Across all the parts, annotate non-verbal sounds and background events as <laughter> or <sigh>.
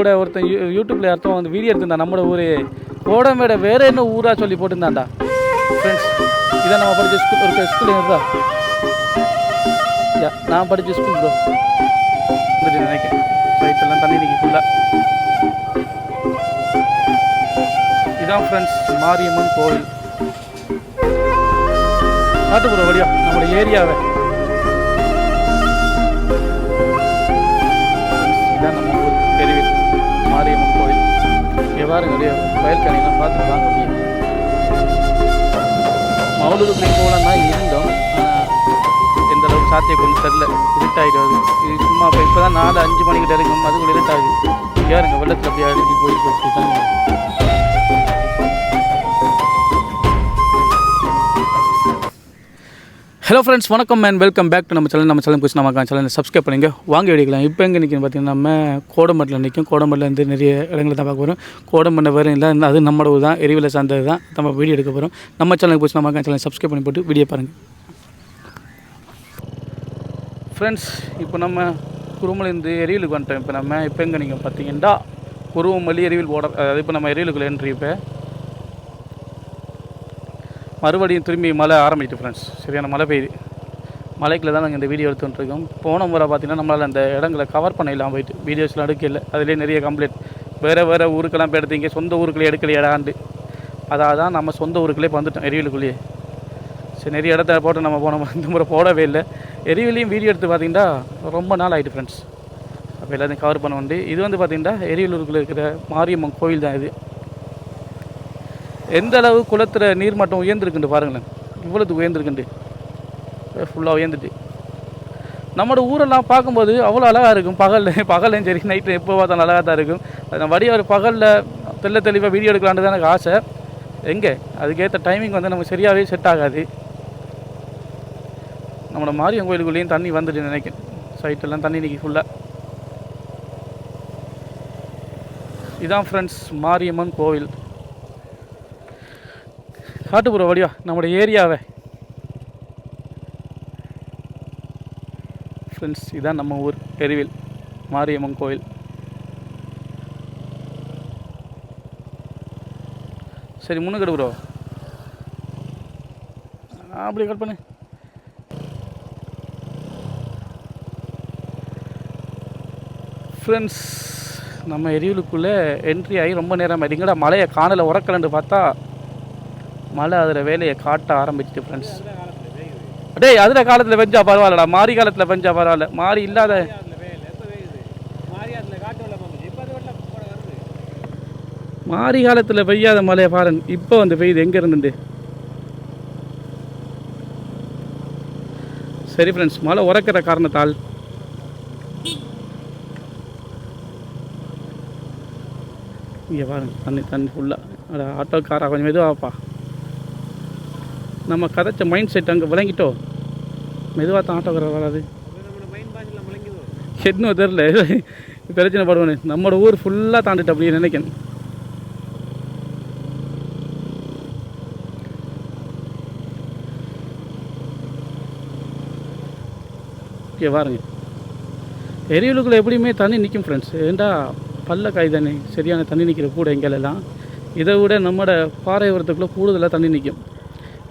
கூட ஒருத்தன் யூ யூடியூப்பில் அர்த்தம் வந்து வீடியோ எடுத்திருந்தான் நம்மளோட ஊர். கோடமேட வேறு என்ன ஊரா சொல்லி போட்டிருந்தான்டா. ஃப்ரெண்ட்ஸ் இதான் நம்ம படித்த ஸ்கூல் ஒரு ஸ்கூல் இருந்தா யா நான் படித்த ஸ்கூல் ப்ரோ நினைக்கிறேன். சைட் தண்ணி நிற்க ஃபுல்லாக இதான் ஃப்ரெண்ட்ஸ் மாரியம்மன் கோவில். ப்ரோ வழியா நம்மளோட ஏரியாவை இங்கே பாருங்க அப்படியே வயல் கணிலாம் பார்த்து வாங்க அப்படியே. மவுலுக்கு போகலாம் தான் இருந்தோம். ஆனால் எந்த அளவுக்கு சாத்தியக்கூடும் தெரில. இருட்டாயிடுவது இது சும்மா இப்போ இப்போ தான் நாலு அஞ்சு மணிக்கிட்ட இருக்கும். அதுக்குள்ளே இருட்டாகுது. யாருங்க வெள்ளத்தில் அப்படியே அடிச்சு போய் போய் ஹலோ ஃப்ரெண்ட்ஸ் வணக்கம் மேன் வெல்கம் பேக் டு நம்ம சேனல் நம்ம சேனல் குறிச்சு நம்ம சேனல் சப்ஸ்கிரைப் பண்ணிங்க. வாங்க எடுக்கலாம் இப்போ எங்கே நிற்கும் பார்த்தீங்கன்னா நம்ம கோடம்பட்டில் நிற்கும் கோடம்பட்டில் இருந்து நிறைய இடங்களை தான் பார்க்க போகிறோம் கோடம்பட்டை வேறு இல்லை அது நம்மளோட ஊர் தான். எரிவில் சார்ந்தது தான். நம்ம வீடியோ எடுக்க போகிறோம் நம்ம சேனல் குறிச்சு நம்ம சேனல் சப்ஸ்கிரைப் பண்ணி போட்டு வீடியோ பாருங்கள் ஃப்ரெண்ட்ஸ் இப்போ நம்ம குருமலேருந்து எரிவிலுக்கு வந்துட்டோம். இப்போ நம்ம இப்போ எங்கே நீங்கள் பார்த்தீங்கன்னா குருவமல்லி எரிவில் போட அதாவது இப்போ நம்ம எரியலுக்குள்ள என்ட்ரி இப்போ மறுபடியும் திரும்பி மழை ஆரம்பிச்சிட்டு ஃப்ரெண்ட்ஸ் சரியான மழை பெய்யுது. மலைக்குள்ள தான் நாங்கள் இந்த வீடியோ எடுத்துகிட்ருக்கோம் போன முறை பார்த்தீங்கன்னா நம்மளால் அந்த இடங்களை கவர் பண்ண இல்லாமல் போயிட்டு வீடியோஸ்லாம் எடுக்கல அதிலே நிறைய கம்ப்ளைண்ட் வேறு வேறு ஊருக்கெல்லாம் போய் எடுத்தீங்க. சொந்த ஊருக்குள்ளே எடுக்கலையாடாண்டு அதாவது தான் நம்ம சொந்த ஊருக்குள்ளே வந்துட்டோம் எரியலுக்குள்ளேயே. சரி நிறைய இடத்த போட்டு நம்ம போன இந்த முறை போடவே இல்லை. எரிவிலையும் வீடியோ எடுத்து பார்த்தீங்கன்னா ரொம்ப நாள் ஆகிட்டு ஃப்ரெண்ட்ஸ் அப்போ எல்லாத்தையும் கவர் பண்ண வேண்டி. இது வந்து பார்த்தீங்கன்னா எரியலூருக்குள்ள இருக்கிற மாரியம்மன் கோயில் தான் இது. எந்த அளவு குளத்தில் நீர்மட்டம் உயர்ந்திருக்குண்டு பாருங்களேன். இவ்வளோத்துக்கு உயர்ந்திருக்குண்டு ஃபுல்லாக உயர்ந்துட்டு. நம்மளோட ஊரெல்லாம் பார்க்கும்போது அவ்வளோ அழகாக இருக்கும். பகலில் பகலையும் சரி நைட்டு எப்போ பார்த்தாலும் அழகாக தான் இருக்கும். அது நான் பகலில் தெல்ல தெளிவாக வீடியோ எடுக்கலான்றது தான் எனக்கு ஆசை. எங்கே? அதுக்கேற்ற டைமிங் வந்து நமக்கு சரியாகவே செட் ஆகாது. நம்மளோட மாரியம்மன் கோயிலுக்குள்ளேயும் தண்ணி வந்துட்டு நினைக்கிறேன். சைட்டெல்லாம் தண்ணி நிற்கி ஃபுல்லாக இதான் ஃப்ரெண்ட்ஸ் மாரியம்மன் கோவில். காட்டுப்புற வழியா நம்மளோட ஏரியாவை. ஃப்ரெண்ட்ஸ் இதுதான் நம்ம ஊர் தெருவில் மாரியம்மன் கோயில். சரி முன்னுக்கு ப்ரோ அப்படி கட் பண்ணு. ஃப்ரெண்ட்ஸ் நம்ம எரிவலுக்குள்ளே என்ட்ரி ஆகி ரொம்ப நேரம் ஆகிடுங்கடா மலையை காணலை உரக்கலண்டு பார்த்தா மழை அதில் வேலையை காட்ட ஆரம்பிச்சிட்டு ஃப்ரெண்ட்ஸ் டேய் அதில் காலத்தில் பெஞ்சா பரவாயில்லடா. மாறி காலத்தில் பெஞ்சா பரவாயில்ல. மாறி இல்லாத மாறி காலத்தில் பெய்யாத மழையை பாருங்க. இப்போ வந்து பெய்யுது. எங்கே இருந்துட்டு சரி ஃப்ரெண்ட்ஸ் மழை உறக்கிற காரணத்தால். இங்கே பாருங்க. தண்ணி தண்ணி ஃபுல்லாக ஆட்டோக்காரா கொஞ்சம் மெதுவாப்பா நம்ம கதைச்ச மைண்ட் செட் அங்கே விளங்கிட்டோம் மெதுவாக தான் ஆட்டோக்காரர் வராது. <laughs> ஹெட்னோ தெரில <laughs> பிரச்சனை படுவானு. நம்மளோட ஊர் ஃபுல்லாக தாண்டிட்டு அப்படியே நினைக்கணும். ஓகே பாருங்க. எரியலுக்குள்ள எப்படியுமே தண்ணி நிற்கும் ஃப்ரெண்ட்ஸ் ஏண்டா பல்ல காய் தானே? சரியான தண்ணி நிற்கிற கூட எங்கெல்லாம்? இதை விட நம்மளோட பாறை உரத்துக்குள்ளே கூடுதலாக தண்ணி நிற்கும்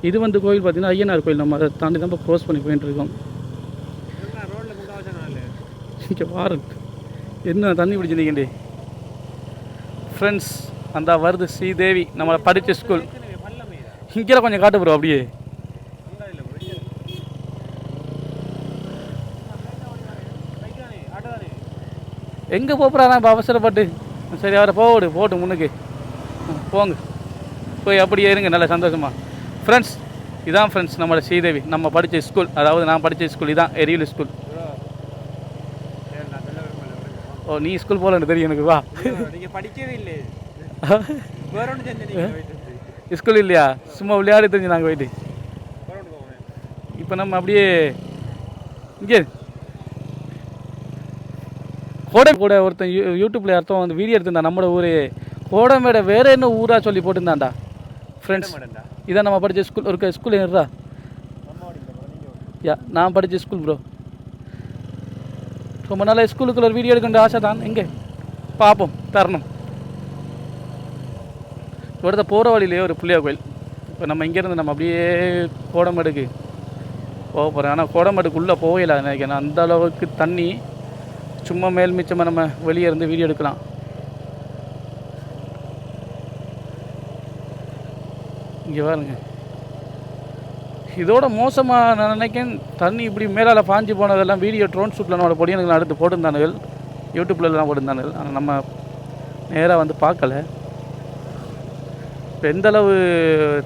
இது வந்து கோயில் பார்த்தீங்கன்னா ஐயனார் கோயில். நம்ம அதை தாண்டி தான் க்ரோஸ் பண்ணி போயிட்டுருக்கோம் இங்கே பாருங்க என்ன தண்ணி பிடிச்சி ஃப்ரெண்ட்ஸ் அந்த வருது ஸ்ரீதேவி நம்மளை படித்த ஸ்கூல் இங்கே கொஞ்சம் காட்டு ப்ரோ அப்படியே. எங்கே போகிறாரா இப்போ அவசரப்பட்டு? சரி அவரை போடு போட்டு முன்னுக்கு. ம், போங்க. போய் அப்படியே இருங்க நல்ல சந்தோஷமா. ஃப்ரெண்ட்ஸ் இதான் ஃப்ரெண்ட்ஸ் நம்மளோட ஸ்ரீதேவி. நம்ம படித்த ஸ்கூல் அதாவது நான் படித்த ஸ்கூல் இதான் எரியூல் ஸ்கூல் ஓ நீ ஸ்கூல் போகலன்னு தெரியும் எனக்கு வா. நீங்க படிக்கவே இல்லை ஸ்கூல் இல்லையா? சும்மா விளையாடி தெரிஞ்சு நாங்கள் போயிட்டு. இப்போ நம்ம அப்படியே இங்கே கோடை கூட ஒருத்தன் யூ யூடியூப்பில் அர்த்தம் வந்து வீடியோ எடுத்திருந்தான் நம்மளோட ஊர். கோடமேட வேறு என்ன ஊரா சொல்லி போட்டிருந்தான்டா. ஃப்ரெண்ட்ஸ் இதான் நம்ம படித்த ஸ்கூல் இருக்க ஸ்கூல் என்னடா யா நான் படித்த ஸ்கூல் ப்ரோ ரொம்ப நாளாக ஸ்கூலுக்குள்ள ஒரு வீடியோ எடுக்கின்ற ஆசை தான். எங்கே? பார்ப்போம் தரணும். இவரத போகிற வழியிலேயே ஒரு புள்ளியா கோயில். இப்போ நம்ம இங்கேருந்து நம்ம அப்படியே கோடமேடுக்கு போக போகிறோம் ஆனால் கோடமேடுக்குள்ளே போகல நினைக்கிறேன். அந்த அளவுக்கு தண்ணி சும்மா மேல் மிச்சமாக நம்ம வெளியே இருந்து வீடியோ எடுக்கலாம். இங்கே பாருங்க. இதோட மோசமாக நான் நினைக்கிறேன் தண்ணி இப்படி மேலால் பாஞ்சு போனதெல்லாம் வீடியோ ட்ரோன் ஷூட்டில் நம்மளோட பொடியனுக்கு அடுத்து போட்டிருந்தானுகள். யூடியூப்லலாம் போட்டிருந்தானுகள். ஆனால் நம்ம நேராக வந்து பார்க்கல. இப்போ எந்தளவு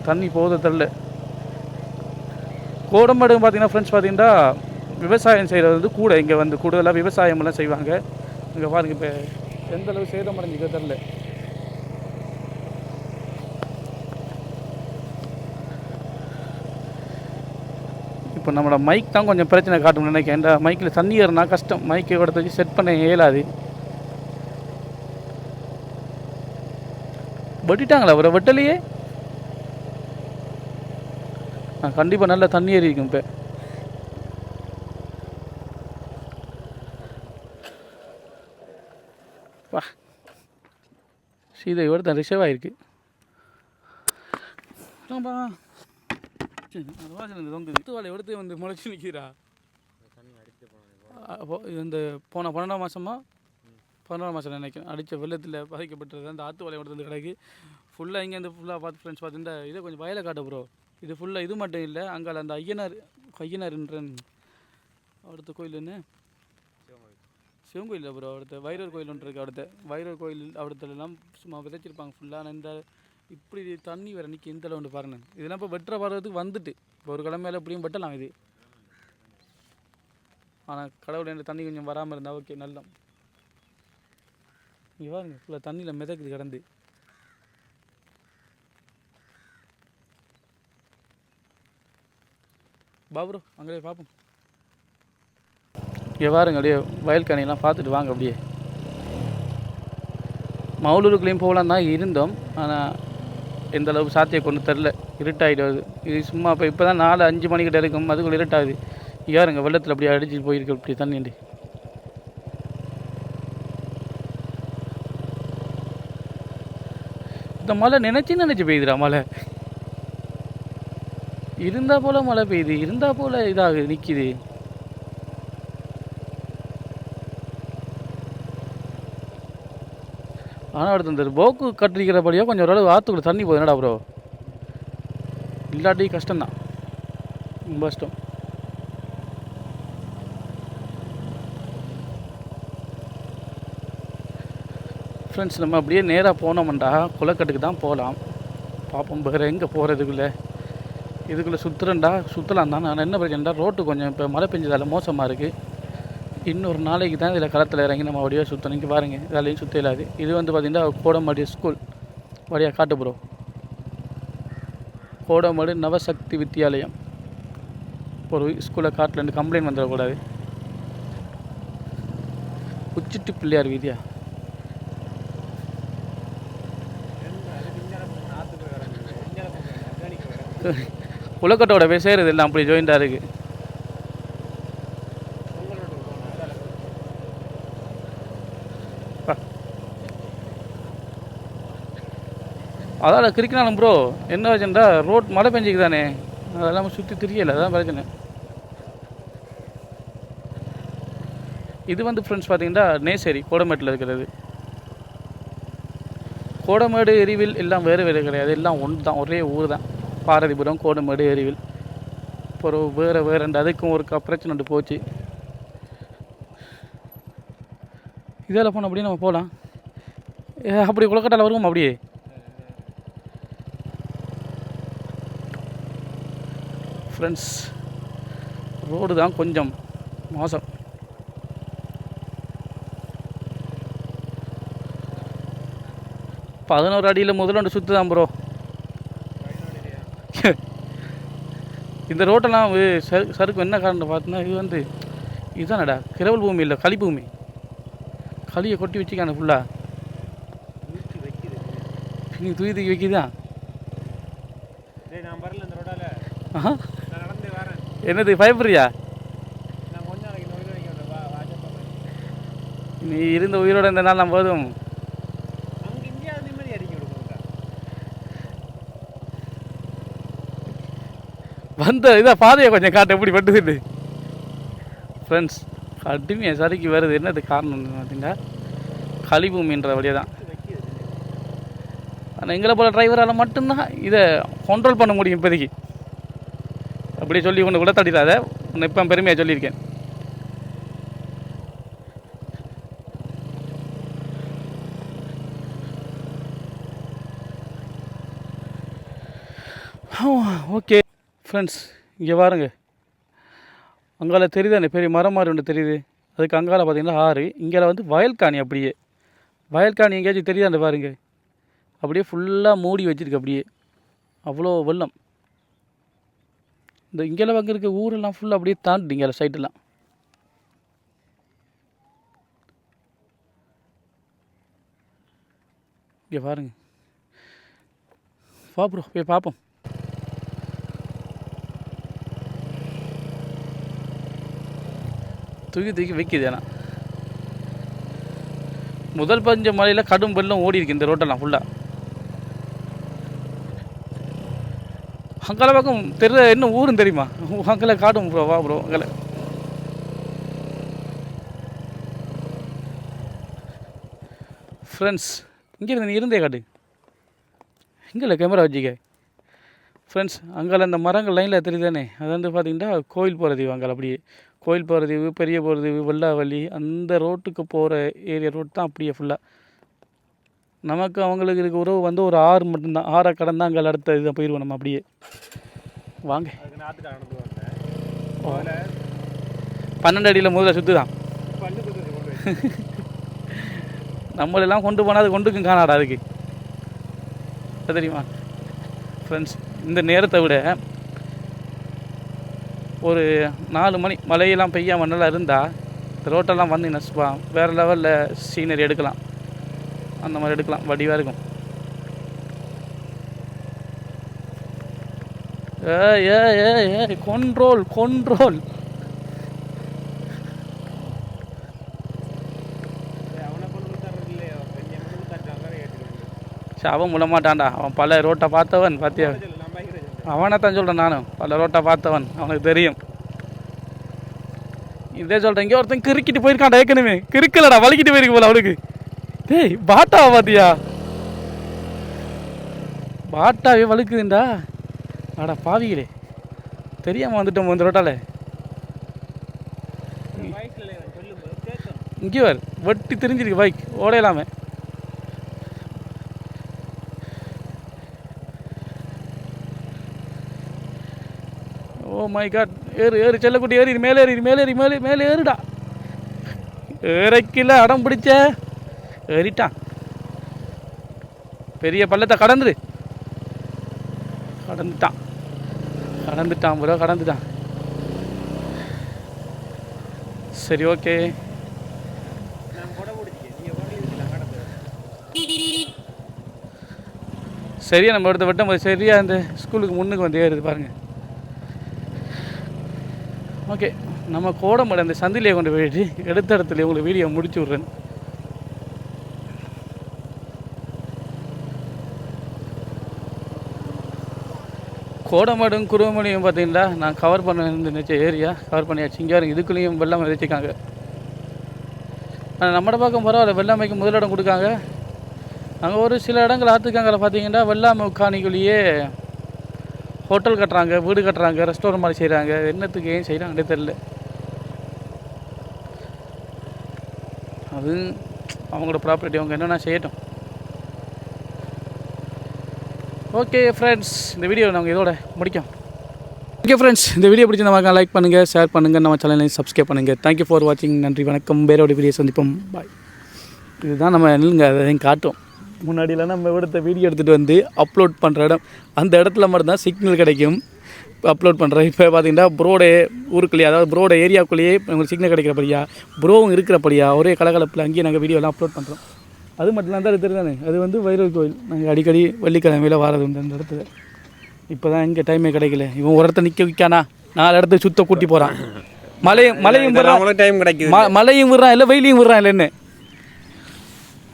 தண்ணி போகுது தெரில கோடம்பாடு பார்த்தீங்கன்னா ஃப்ரெண்ட்ஸ் பார்த்தீங்கன்னா விவசாயம் செய்கிறது வந்து கூட. இங்கே வந்து கூடுதலாக விவசாயமெல்லாம் செய்வாங்க. இங்கே பாருங்க இப்போ எந்தளவு சேதம் அடைஞ்சிக்க தெரில இப்போ நம்மளோட மைக் தான் கொஞ்சம் பிரச்சனை காட்டும் நினைக்கிறேன். இந்த மைக்கில் தண்ணி ஏறினா கஷ்டம். மைக்கை கூட வச்சு செட் பண்ண இயலாது. வெட்டிட்டாங்களா அவரை வெட்டலையே? கண்டிப்பாக நல்ல தண்ணி ஏறி இருக்கும் இப்போ. வா. சீதை ஒருத்தன் ரிசர்வ் ஆகிருக்கு ரொம்ப வாசல் இந்த தொங்குது. வாழை எடுத்து வந்து முளைச்சி நிற்கிறா அப்போ இது இந்த போன பன்னெண்டாம் மாதமா பதினோராம் மாதம் நினைக்கிறேன். அடித்த வெள்ளத்தில் பாதிக்கப்பட்டது அந்த ஆற்று வலை எடுத்து வந்து கிடக்கு. ஃபுல்லாக இங்கே இந்த ஃபுல்லாக பார்த்து ஃப்ரெண்ட்ஸ் பார்த்து இந்த இதை கொஞ்சம் வயலை காட்ட ப்ரோ இது ஃபுல்லாக இது மட்டும் இல்லை அங்கே அந்த ஐயனார் ஐயனார்ன்ற அடுத்த கோயில் என்ன? சிவன் கோயில். ப்ரோ அடுத்த வைரவர் கோயில் ஒன்று இருக்குது அடுத்த. வைரவர் கோயில் அடுத்தலாம் சும்மா விதைச்சிருப்பாங்க ஃபுல்லாக இந்த இப்படி தண்ணி வேறு நிற்கி இந்த அளவு ஒன்று பாருங்க. இதெல்லாம் இப்போ வெட்டுற பருவத்துக்கு வந்துட்டு. இப்போ ஒரு கிழமையில எப்படியும் வெட்டலாம் இது. ஆனால் கடவுள் என்ற தண்ணி கொஞ்சம் வராமல் இருந்தால் ஓகே நல்லா. இங்கே பாருங்க ஃபுல்லாக தண்ணியில் மிதக்குது கிடந்து. பாபுரோ அங்கே பார்ப்போம் இங்கே பாருங்க அப்படியே வயல் கனியெல்லாம் பார்த்துட்டு வாங்க அப்படியே. மவுலூருக்குள்ளேயும் போகலான் தான் இருந்தோம். ஆனால் எந்த அளவுக்கு சாத்தியம் கொண்டு தெரில இருட்டாகிடுவது இது சும்மா இப்போ இப்போ தான் நாலு அஞ்சு மணிக்கிட்ட இருக்கும் அதுக்குள்ளே இருட்டாகுது. யாருங்க வெள்ளத்தில் அப்படியே அடிச்சு போயிருக்கு அப்படி தண்ணிண்டு இந்த மழை நினச்சி நினச்சி பெய்யுதுடா மழை. இருந்தால் போல் மழை பெய்யுது இருந்தால் போல் இதாகுது நிற்கிது ஆனால் அடுத்து இந்த போக்கு கட்டிருக்கிறபடியோ கொஞ்சம் ஓரளவு ஆற்றுக்குள்ள தண்ணி போகுது. என்னடா ப்ரோ இல்லாட்டி கஷ்டம்தான். ரொம்ப கஷ்டம். ஃப்ரெண்ட்ஸ் நம்ம அப்படியே நேராக போனோம்டா. குளக்கட்டுக்கு தான் போகலாம் பார்ப்போம் வேறு எங்கே போகிறதுக்குள்ளே இதுக்குள்ளே? சுற்றுறேன்டா சுற்றலாம் தான் நான் என்ன பிரச்சனைடா? ரோட்டு கொஞ்சம் இப்போ மழை பெஞ்சதால மோசமாக இருக்குது இன்னொரு நாளைக்கு தான் இதில் களத்தில் இறங்கி நம்ம வடிவாக சுற்றணும் இங்கே பாருங்கள் வேலையும் சுற்ற இல்லாது. இது வந்து பார்த்திங்கன்னா கோடமாடி ஸ்கூல் வழியாக காட்டு ப்ரோ கோடமாடு நவசக்தி வித்தியாலயம் ஒரு ஸ்கூலில் காட்டில் இருந்து கம்ப்ளைண்ட் வந்துடக்கூடாது. உச்சிட்டு பிள்ளையார் வீதியா? உலக்கட்டோட போய் சேருது எல்லாம் அப்படி ஜாயிண்டாக இருக்குது அதான் கிரிக்கினாலும் ப்ரோ என்ன வச்சுட்டா ரோட் மழை பெஞ்சிக்கு தானே அதெல்லாம் சுற்றி தெரியல அதான் பிரச்சனை. இது வந்து ஃப்ரெண்ட்ஸ் பார்த்தீங்கன்னா நேசேரி கோடமேட்டில் இருக்கிறது. கோடமேடு எரிவில் எல்லாம் வேறு வேறு கிடையாது. எல்லாம் ஒன்று தான் ஒரே ஊர் தான் பாரதிபுரம் கோடமேடு எரிவில். அப்புறம் வேறு வேறு அதுக்கும் ஒரு க- பிரச்சனை ஒன்று போச்சு. இதில் போனோம் அப்படியே நம்ம போகலாம் அப்படி குளக்கட்டால் வருவோம் அப்படியே? ஃப்ரெண்ட்ஸ் ரோடு தான் கொஞ்சம் மோசம். பதினோரு அடியில் முதல்ல சுற்று தான் ப்ரோ இந்த ரோட்டெல்லாம் சருக்கு என்ன காரணம் பார்த்தோன்னா இது வந்து இதுதானடா கிரவல் பூமி இல்லை களி பூமி. களியை கொட்டி வச்சுக்கான ஃபுல்லாக நீ தூக்கி தூக்கி வைக்கிதான் டேய் என்னது பயப்படுறியா? நீ இருந்த உயிரோட இந்த நாள் நான் போதும். வந்த இதை பாதையை கொஞ்சம் காட்ட எப்படி பட்டுது ஃப்ரெண்ட்ஸ் கடுமையாக சரிக்கு வருது. என்னது காரணம் பார்த்தீங்கன்னா கழிபூமின்ற வழியை தான் ஆனால் எங்களை போல் டிரைவரால் மட்டும்தான் இதை கண்ட்ரோல் பண்ண முடியும் இப்போதைக்கு. அப்படி சொல்லி ஒன்று கூட தடிடாத உன்னை இப்போ பெருமையாக சொல்லியிருக்கேன். ஓகே. ஃப்ரெண்ட்ஸ் இங்கே பாருங்க. அங்கால தெரியுதானே பெரிய மரம் மாதிரி ஒன்று தெரியுது. அதுக்கு அங்கால பார்த்தீங்கன்னா ஆறு. இங்கே வந்து வயல்காணி அப்படியே. வயல்காணி எங்கேயாச்சும் தெரியுதாண்ட பாருங்க. அப்படியே ஃபுல்லாக மூடி வச்சுருக்கு அப்படியே. அவ்வளோ வெள்ளம். இந்த இங்கெல்லாம் அங்கே இருக்க ஊரெல்லாம் ஃபுல்லாக அப்படியே தாண்டிங்க சைட்டெல்லாம் இங்கே பாருங்க. வா ப்ரோ போய் பார்ப்போம். தூக்கி தூக்கி வைக்கிது ஏன்னா முதல் பஞ்ச மலையில் கடும் வெள்ளம் ஓடி இருக்கு இந்த ரோட்டெல்லாம் ஃபுல்லாக அங்கால பக்கம் தெரிய என்ன ஊரும் தெரியுமா? அங்கே காட்டும் ப்ரோ வா ப்ரோ அங்கே ஃப்ரெண்ட்ஸ் இங்கே இருந்து நீ இருந்தே காட்டு. இங்கே கேமரா வச்சுக்க. ஃப்ரெண்ட்ஸ் அங்கே அந்த மரங்கள் லைனில் தெரியுதானே? அது வந்து பார்த்தீங்கன்னா கோயில் போகிறதீவு அங்கே அப்படியே. கோயில் போகிற தீவு பெரிய போகிறதீவு வெள்ளாவள்ளி அந்த ரோட்டுக்கு போகிற ஏரியா ரோட் தான் அப்படியே ஃபுல்லாக நமக்கு அவங்களுக்கு இருக்க உறவு வந்து ஒரு ஆறு மட்டும்தான். ஆறை கடந்து அங்கே அடுத்த இதை போயிடுவோம் நம்ம அப்படியே. வாங்க. பன்னெண்டு அடியில் முதல்ல சுற்று தான். <laughs> நம்மளெல்லாம் கொண்டு போனால் அது கொண்டுக்கும் காணாடா அதுக்கு. அது தெரியுமா? ஃப்ரெண்ட்ஸ் இந்த நேரத்தை விட ஒரு நாலு மணி மழையெல்லாம் பெய்யாமல் நல்லா இருந்தால் இந்த ரோட்டெல்லாம் வந்து நசுப்பா வேறு லெவலில் சீனரி எடுக்கலாம். அந்த மாதிரி எடுக்கலாம். வடிவாக இருக்கும். ஏ ஏ ஏ ஏ கொன்ட்ரோல் கொன்ட்ரோல் ஏய், அவனை கொண்டு அவன் அவன் பல ரோட்டை பார்த்தவன் பார்த்தியா அவனை தான் சொல்கிறேன் நானும். பல ரோட்டை பார்த்தவன். அவனுக்கு தெரியும். இதே சொல்கிறேன் இங்கே ஒருத்தன் கிறுக்கிட்டு போயிருக்கான்டா ஏற்கனவே. கிறுக்கலடா வலிக்கிட்டு போயிருக்கு போல அவனுக்கு. டேய் பாட்டாவை பார்த்தியா பாட்டாவே வழுக்குதுண்டா. அடா பாவிகளே. தெரியாமல் வந்துட்டோம் இந்த ரோட்டால. இங்கே வர் வெட்டி தெரிஞ்சிருக்கு பைக் ஓடையலாமே. ஓ மை காட் ஏறு ஏறு செல்லக்குட்டி ஏறி மேலே ஏறி மேலே ஏறி மேலே மேலே ஏறுடா. ஏறைக்கில அடம் பிடிச்ச. ஏறிட்டான். பெரிய பள்ளத்தை கடந்துரு. கடந்துட்டான். கடந்துட்டான் ப்ரோ கடந்துட்டான். சரி ஓகே. சரியா நம்ம எடுத்த வெட்டம் சரியாக இந்த அந்த ஸ்கூலுக்கு முன்னுக்கு வந்து ஏறுது பாருங்கள் ஓகே நம்ம கோடம்பட அந்த சந்திலே கொண்டு போயிட்டு எடுத்த இடத்துல உங்களுக்கு வீடியோ முடிச்சு விட்றேன். கோடமடும் குருவமணியும் பார்த்தீங்கன்னா நான் கவர் பண்ண நினச்ச ஏரியா கவர் பண்ணியாச்சு. இங்கே வரும் இதுக்குள்ளேயும் வெள்ளம் விதைச்சிருக்காங்க. ஆனால் நம்மட பக்கம் பரவாயில்ல வெள்ளாமைக்கு முதலிடம் கொடுக்காங்க. அங்கே ஒரு சில இடங்கள் ஆற்றுக்காங்கல பார்த்தீங்கன்னா வெள்ளாமை காணிக்குள்ளேயே ஹோட்டல் கட்டுறாங்க வீடு கட்டுறாங்க ரெஸ்டாரண்ட் மாதிரி செய்கிறாங்க என்னத்துக்கு ஏன் செய்கிறாங்கன்னே தெரில அது அவங்களோட ப்ராப்பர்ட்டி அவங்க என்னென்ன செய்யட்டும். ஓகே ஃப்ரெண்ட்ஸ் இந்த வீடியோ நாங்கள் இதோட முடிக்கும் ஓகே ஃப்ரெண்ட்ஸ் இந்த வீடியோ பிடிச்சி நம்ம லைக் பண்ணுங்கள் ஷேர் பண்ணுங்கள் நம்ம சேனலையும் சப்ஸ்கிரைப் பண்ணுங்கள் தேங்க்யூ ஃபார் வாட்சிங் நன்றி வணக்கம். வேறோட வீடியோ சந்திப்போம். பாய் இதுதான் நம்ம நில்லுங்க அதையும் காட்டும் முன்னாடியெல்லாம் நம்ம விடுத்த வீடியோ எடுத்துகிட்டு வந்து அப்லோட் பண்ணுற இடம். அந்த இடத்துல மட்டும்தான் சிக்னல் கிடைக்கும். அப்லோட் பண்ணுறேன் இப்போ பார்த்தீங்கன்னா ப்ரோட ஊருக்குள்ளேயே அதாவது ப்ரோட ஏரியாக்குள்ளேயே உங்களுக்கு சிக்னல் கிடைக்கிறபடியா ப்ரோவும் இருக்கிறபடியா ஒரே கலகலப்பில் அங்கேயே நாங்கள் வீடியோலாம் அப்லோட் பண்ணுறோம் அது மட்டும் தான் தெரியுது தானே அது வந்து வைரல் கோயில். நாங்கள் அடிக்கடி வெள்ளிக்கிழமையில் வாரது உண்டு அந்த இடத்துல. இப்போ தான் இங்கே டைமே கிடைக்கல. இவன் ஒரு இடத்த நிற்க வைக்கானா? நாலு இடத்த சுத்த கூட்டி போகிறான் மலையும் மலையும் விடுறான். டைம் கிடைக்குது. ம- மலையும் விடுறான் இல்லை வெயிலையும் விடுறான் இல்லை என்ன?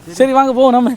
சரி வாங்க போவோம் நம்ம.